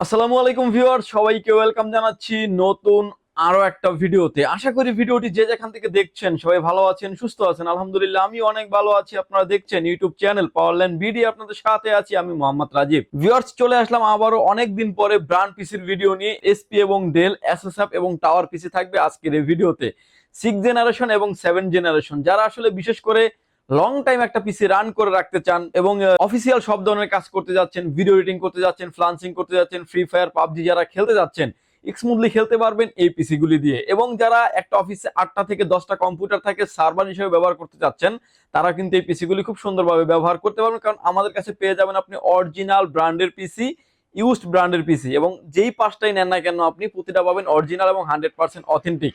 আসসালামু আলাইকুম ভিউয়ার সবাইকে ওয়েলকাম জানাচ্ছি নতুন আরও একটা ভিডিওতে। আশা করি ভিডিওটি যে যেখান থেকে দেখছেন সবাই ভালো আছেন, সুস্থ আছেন। আলহামদুলিল্লাহ আমি অনেক ভালো আছি। আপনারা দেখছেন ইউটিউব চ্যানেল পাওয়ারল্যান্ড বিডি আপনাদের সাথে আছি আমি মোহাম্মদ রাজীব। ভিউয়ার্স, চলে আসলাম আবারও অনেক দিন পরে ব্র্যান্ড পিসির ভিডিও নিয়ে। এসপি এবং ডেল এসএসএফ এবং টাওয়ার পিসি থাকবে আজকের এই ভিডিওতে। সিক্স জেনারেশন এবং সেভেন জেনারেশন যারা আসলে বিশেষ করে লং টাইম একটা পিসি রান করে রাখতে চান এবং অফিসিয়াল সব ধরনের কাজ করতে যাচ্ছেন ভিডিও এডিটিং করতে যাচ্ছেন ফ্লান্সিং করতে যাচ্ছেন ফ্রি ফায়ার পাবজি যারা খেলতে যাচ্ছেন স্মুথলি খেলতে পারবেন এই পিসিগুলি দিয়ে। এবং যারা একটা অফিসে আটটা থেকে দশটা কম্পিউটার থাকে সার্ভার হিসেবে ব্যবহার করতে চাচ্ছেন তারা কিন্তু এই পিসিগুলি খুব সুন্দরভাবে ব্যবহার করতে পারবেন। কারণ আমাদের কাছে পেয়ে যাবেন আপনি অরিজিনাল ব্র্যান্ডের পিসি ইউজড ব্র্যান্ডের পিসি এবং যেই পাঁচটাই নেন না কেন, আপনি প্রতিটা পাবেন অরিজিনাল এবং হান্ড্রেড পার্সেন্ট অথেন্টিক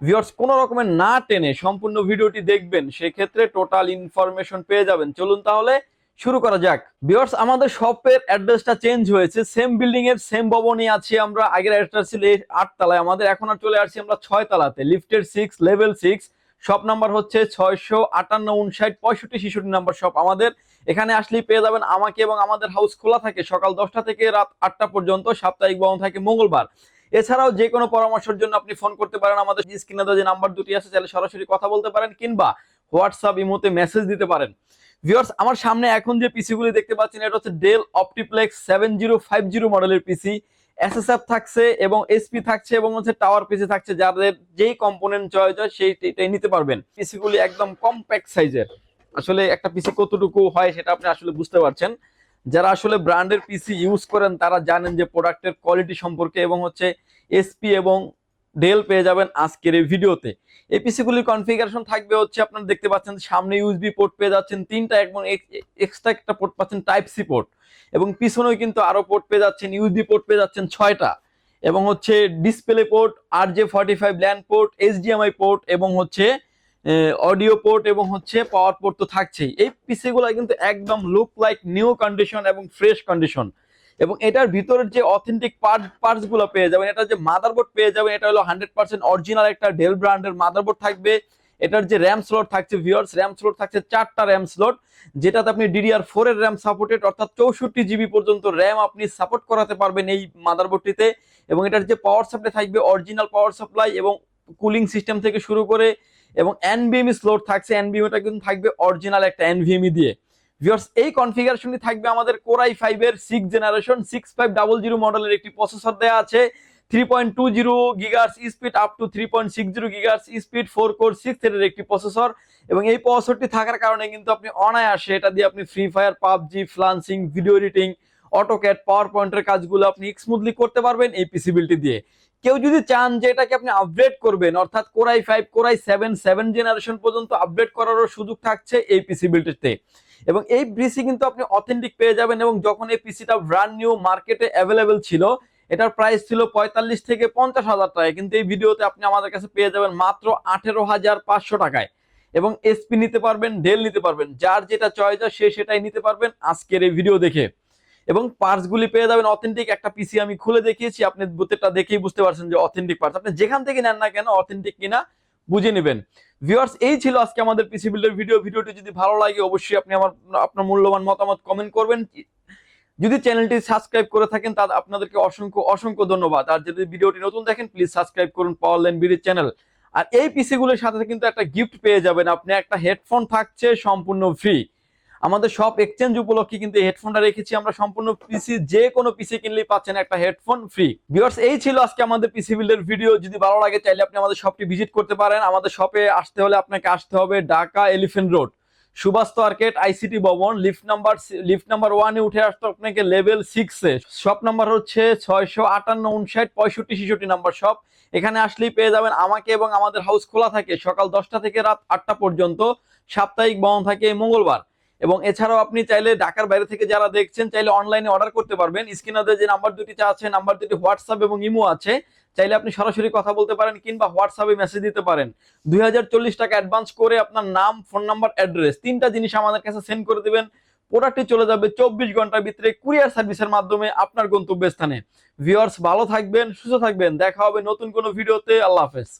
ভিউয়ার্স কোনো রকমের না টেনে সম্পূর্ণ ভিডিওটি দেখবেন, সেক্ষেত্রে টোটাল ইনফরমেশন পেয়ে যাবেন। চলুন তাহলে শুরু করা যাক। ভিউয়ার্স আমাদের শপের অ্যাড্রেসটা চেঞ্জ হয়েছে। সেম বিল্ডিং এর সেম ভবনে আছি আমরা। আগের অ্যাড্রেস ছিল আট আমাদের এখন আর চলে আসছি আমরা ছয় তলাতে। লিফটের six level six shop number হচ্ছে ছয়শো আটান্ন উনষাট পঁয়ষট্টি ছেষট্টি নাম্বার শপ আমাদের এখানে আসলেই পেয়ে যাবেন আমাকে এবং আমাদের হাউস খোলা থাকে সকাল দশটা থেকে রাত আটটা পর্যন্ত। সাপ্তাহিক বন্ধ থাকে মঙ্গলবার। এছাড়াও যে কোনো পরামর্শের জন্য আপনি ফোন করতে পারেন, আমাদের স্ক্রিনে দেওয়া যে নাম্বার দুটি আছে, চাইলে সরাসরি কথা বলতে পারেন কিংবা হোয়াটসঅ্যাপ ইমোতে মেসেজ দিতে পারেন। ভিউয়ার্স আমার সামনে এখন যে পিসি গুলি দেখতে পাচ্ছেন, এটা হচ্ছে Dell OptiPlex seven zero five zero মডেলের পিসি এসএসএফ থাকছে এবং এসপি থাকছে এবং হচ্ছে টাওয়ার পিসি থাকছে। যাদের যেই কম্পোনেন্ট চয়েস হয়, সেইটাই নিতে পারবেন। পিসি গুলি একদম কম্প্যাক্ট সাইজের আসলে একটা পিসি কতটুকু হয়, সেটা আপনি আসলে বুঝতে পারছেন। যারা আসলে ব্র্যান্ডের পিসি ইউজ করেন, তারা জানেন যে প্রোডাক্টের কোয়ালিটি সম্পর্কে এবং হচ্ছে এসপি এবং ডেল পেয়ে যাবেন আজকের এই ভিডিওতে। এই পিসিগুলির কনফিগারেশন থাকবে হচ্ছে আপনারা দেখতে পাচ্ছেন সামনে ইউএসবি পোর্ট পেয়ে যাচ্ছেন, তিনটা এবং এক্সট্রা একটা পোর্ট পাচ্ছেন টাইপ সি পোর্ট এবং পিছনেও কিন্তু আরও পোর্ট পেয়ে যাচ্ছেন ইউএসবি পোর্ট পেয়ে যাচ্ছেন ছয়টা। এবং হচ্ছে display port R J forty five LAN port HDMI port এবং হচ্ছে অডিও পোর্ট এবং হচ্ছে পাওয়ার পোর্ট তো থাকছেই। এই পিসিগুলো কিন্তু একদম লুক লাইক নিউ কন্ডিশন এবং ফ্রেশ কন্ডিশন এবং এটার ভিতরের যে অথেন্টিক পার্ট পার্টসগুলো পেয়ে যাবেন, এটা যে মাদারবোর্ড পেয়ে যাবেন, এটা হলো হান্ড্রেড পার্সেন্ট অরিজিনাল একটা ডেল ব্র্যান্ডের মাদারবোর্ড থাকবে। এটার যে র্যাম স্লট থাকছে ভিওর্স র্যাম স্লট থাকছে চারটা র্যাম স্লট যেটাতে আপনি ডিডিআর ফোর এর র্যাম সাপোর্টেড অর্থাৎ চৌষট্টি জিবি পর্যন্ত র্যাম আপনি সাপোর্ট করাতে পারবেন এই মাদারবোর্ডটিতে এবং এটার যে পাওয়ার সাপ্লাই থাকবে অরিজিনাল পাওয়ার সাপ্লাই এবং কুলিং সিস্টেম থেকে শুরু করে এবং এনভিএমই স্লোট থাকছে এনভিএমটা কিন্তু থাকবে অরিজিনাল একটা এনভিএমই দিয়ে। ভিউয়ার্স এই কনফিগারেশনটি থাকবে আমাদের কোরাই ফাইভ এর six generation six five double zero মডেলের একটি প্রসেসর দেওয়া আছে। Three point two zero gigahertz speed up to three point six zero gigahertz speed four core six এর একটি প্রসেসর এবং এই প্রসেসরটি থাকার কারণে কিন্তু আপনি অনায়াসে এটা দিয়ে আপনি Free Fire PUBG freelancing video editing AutoCAD power পয়েন্টের কাজগুলো আপনি স্মুথলি করতে পারবেন এই পিসিবিলিটি দিয়ে। কেউ যদি চান যে এটাকে আপনি আপডেট করবেন, অর্থাৎ core i five core i seven seven generation পর্যন্ত আপডেট করারও সুযোগ থাকছে এই পিসি পিসিবিলিটিতে এবং এই পিসি কিন্তু আপনি অথেন্টিক পেয়ে যাবেন এবং যখন এই পিসিটা ব্র্যান্ড নিউ মার্কেটে অ্যাভেলেবেল ছিল, এটার প্রাইস ছিল পঁয়তাল্লিশ থেকে পঞ্চাশ হাজার টাকা কিন্তু এই ভিডিওতে আপনি আমাদের কাছে পেয়ে যাবেন মাত্র আঠেরো হাজার পাঁচশো টাকায়। এবং এসপি নিতে পারবেন ডেল নিতে পারবেন, যার যেটা চয়েস হয় সে সেটাই নিতে পারবেন আজকের এই ভিডিও দেখে। এবং পার্টসগুলি পেয়ে যাবেন অথেন্টিক একটা পিসি আমি খুলে দেখিয়েছি। আপনি বুতেরটা দেখেই বুঝতে পারছেন যে অথেন্টিক পার্টস আপনি যেখান থেকে নেন না কেন অথেন্টিক কিনা বুঝে নেবেন। ভিউয়ার্স এই ছিল আজকে আমাদের পিসি বিল্ডের ভিডিও ভিডিওটি যদি ভালো লাগে, অবশ্যই আপনি আমার, আপনার মূল্যবান মতামত কমেন্ট করবেন। যদি চ্যানেলটি সাবস্ক্রাইব করে থাকেন তাহলে আপনাদেরকে অসংখ্য অসংখ্য ধন্যবাদ। আর যদি ভিডিওটি নতুন দেখেন প্লিজ সাবস্ক্রাইব করুন পাওয়ার লাইন বিডির চ্যানেল আর এই পিসি গুলোর সাথে কিন্তু একটা গিফট পেয়ে যাবেন। আপনি একটা হেডফোন থাকছে, সম্পূর্ণ ফ্রি আমাদের সব এক্সচেঞ্জ উপলক্ষে কিন্তু হেডফোনটা রেখেছি। আমরা সম্পূর্ণ পিসি যে কোনো পিসি কিনলেই পাচ্ছেন একটা হেডফোন ফ্রি ভিউয়ার্স এই ছিল আজকে আমাদের পিসি বিল্ডের ভিডিও যদি ভালো লাগে, চাইলে আপনি আমাদের শপটি ভিজিট করতে পারেন। আমাদের শপে আসতে হলে আপনাকে আসতে হবে Dhaka Elephant Road Subhash market ICT Bhaban. Lift number lift number ওয়ানে উঠে আসতো আপনাকে লেভেল সিক্সে শপ নাম্বার হচ্ছে ছয়শো আটান্ন, উনষাট, পঁয়ষট্টি, ছেষট্টি নাম্বার শপ এখানে আসলেই পেয়ে যাবেন আমাকে এবং আমাদের হাউস খোলা থাকে সকাল দশটা থেকে রাত আটটা পর্যন্ত। সাপ্তাহিক বন্ধ থাকে মঙ্গলবার। এবং এছাড়াও আপনি চাইলে ঢাকার বাইরে থেকে যারা দেখছেন, চাইলে অনলাইনে অর্ডার করতে পারবেন। স্ক্রিনে যে নাম্বার দুটি আছে নাম্বার দুটি হোয়াটসঅ্যাপ এবং ইমো আছে, চাইলে আপনি সরাসরি কথা বলতে পারেন কিংবা হোয়াটসঅ্যাপে মেসেজ দিতে পারেন। দুই হাজার চল্লিশ টাকা অ্যাডভান্স করে আপনার নাম ফোন নাম্বার অ্যাড্রেস তিনটা জিনিস আমাদের কাছে সেন্ড করে দেবেন। প্রোডাক্টটি চলে যাবে চব্বিশ ঘণ্টার ভিতরে কুরিয়ার সার্ভিসের মাধ্যমে আপনার গন্তব্যস্থানে। ভিউয়ার্স ভালো থাকবেন, সুস্থ থাকবেন। দেখা হবে নতুন কোনো ভিডিওতে আল্লাহ হাফেজ।